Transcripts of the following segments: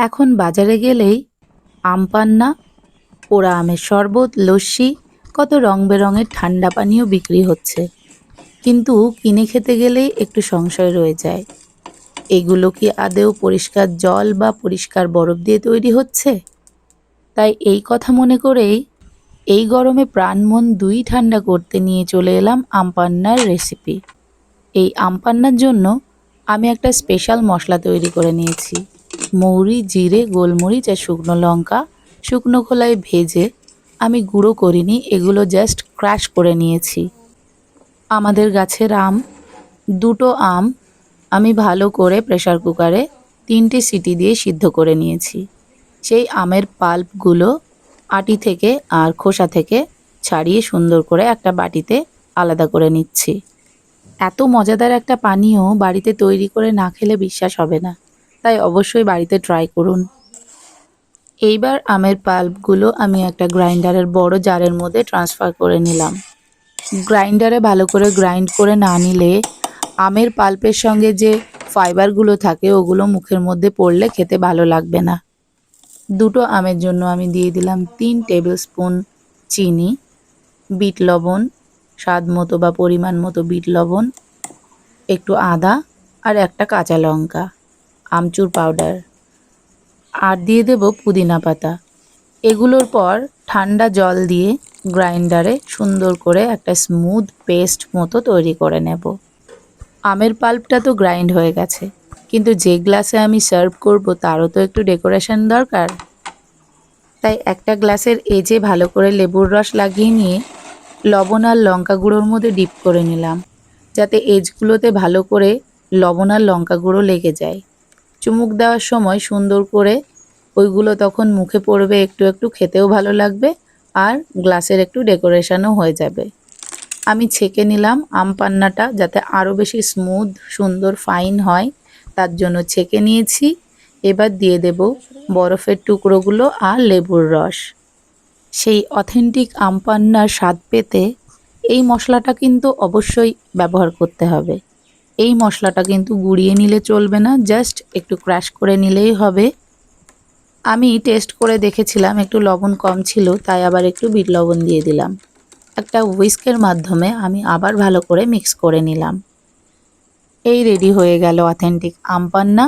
এখন বাজারে গেলেই আম পান্না, পোড়া আমের শরবত, লস্যি, কত রং বেরঙের ঠান্ডা পানীয় বিক্রি হচ্ছে। কিন্তু কিনে খেতে গেলেই একটু সংশয় রয়ে যায়। এগুলো কি আদেও পরিষ্কার জল বা পরিষ্কার বরফ দিয়ে তৈরি হচ্ছে? তাই এই কথা মনে করেই এই গরমে প্রাণ মন দুই ঠান্ডা করতে নিয়ে চলে এলাম আমপান্নার রেসিপি এই আমপান্নার জন্য আমি একটা স্পেশাল মশলা তৈরি করে নিয়েছি। মৌরি, জিরে, গোলমরিচ আর শুকনো লঙ্কা। শুকনো খোলায় ভেজে আমি গুঁড়ো করিনি, এগুলো জাস্ট ক্রাশ করে নিয়েছি। আমাদের গাছের আম, দুটো আম আমি ভালো করে প্রেশার কুকারে তিনটে সিটি দিয়ে সিদ্ধ করে নিয়েছি। সেই আমের পাল্পগুলো আটি থেকে আর খোসা থেকে ছাড়িয়ে সুন্দর করে একটা বাটিতে আলাদা করে নিচ্ছি। এত মজাদার একটা পানীয় বাড়িতে তৈরি করে না খেলে বিশ্বাস হবে না। তাই অবশ্যই বাড়িতে ট্রাই করুন। এইবার আমের পাল্পগুলো আমি একটা গ্রাইন্ডারের বড় জারের মধ্যে ট্রান্সফার করে নিলাম। গ্রাইন্ডারে ভালো করে গ্রাইন্ড করে না নিলে আমের পাল্পের সঙ্গে যে ফাইবারগুলো থাকে, ওগুলো মুখের মধ্যে পড়লে খেতে ভালো লাগবে না। দুটো আমের জন্য আমি দিয়ে দিলাম তিন টেবিল স্পুন চিনি, বিট লবণ, স্বাদ মতো বা পরিমাণ মতো বিট লবণ, একটু আদা আর একটা কাঁচা লঙ্কা। আমচুর পাউডার আর দিয়ে দেব পুদিনা পাতা। এগুলোর পর ঠান্ডা জল দিয়ে গ্রাইন্ডারে সুন্দর করে একটা স্মুথ পেস্ট মতো তৈরি করে নেব। আমের পাল্পটা তো গ্রাইন্ড হয়ে গেছে। কিন্তু যে গ্লাসে আমি সার্ভ করব তারও তো একটু ডেকোরেশন দরকার। তাই একটা গ্লাসের এজে ভালো করে লেবুর রস লাগিয়ে নিয়ে লবণ আর লঙ্কা গুঁড়োর মধ্যে ডিপ করে নিলাম। যাতে এজগুলোতে ভালো করে লবণ আর লঙ্কা গুঁড়ো লেগে যায়। চুমুক দেওয়ার সময় সুন্দর করে ওইগুলো তখন মুখে পড়বে, একটু একটু খেতেও ভালো লাগবে আর গ্লাসের একটু ডেকোরেশনও হয়ে যাবে। আমি ছেঁকে নিলাম আম পান্নাটা যাতে আরও বেশি স্মুথ, সুন্দর, ফাইন হয়, তার জন্য ছেঁকে নিয়েছি। এবার দিয়ে দেব বরফের টুকরোগুলো আর লেবুর রস। সেই অথেন্টিক আম পান্নার স্বাদ পেতে এই মশলাটা কিন্তু অবশ্যই ব্যবহার করতে হবে। এই মশলাটা কিন্তু গুঁড়িয়ে নিলে চলবে না জাস্ট একটু ক্র্যাশ করে নিলেই হবে। আমি টেস্ট করে দেখেছিলাম, একটু লবণ কম ছিল, তাই আবার একটু বিট লবণ দিয়ে দিলাম। একটা হুইস্কের মাধ্যমে আমি আবার ভালো করে মিক্স করে নিলাম। এই রেডি হয়ে গেল অথেন্টিক আমপান্না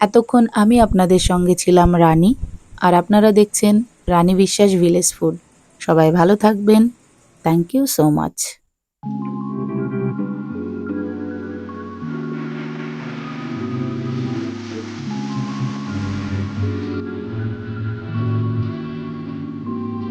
এতক্ষণ আমি আপনাদের সঙ্গে ছিলাম রানী, আর আপনারা দেখছেন রানী বিশ্বাস ভিলেজ ফুড সবাই ভালো থাকবেন। Thank you so much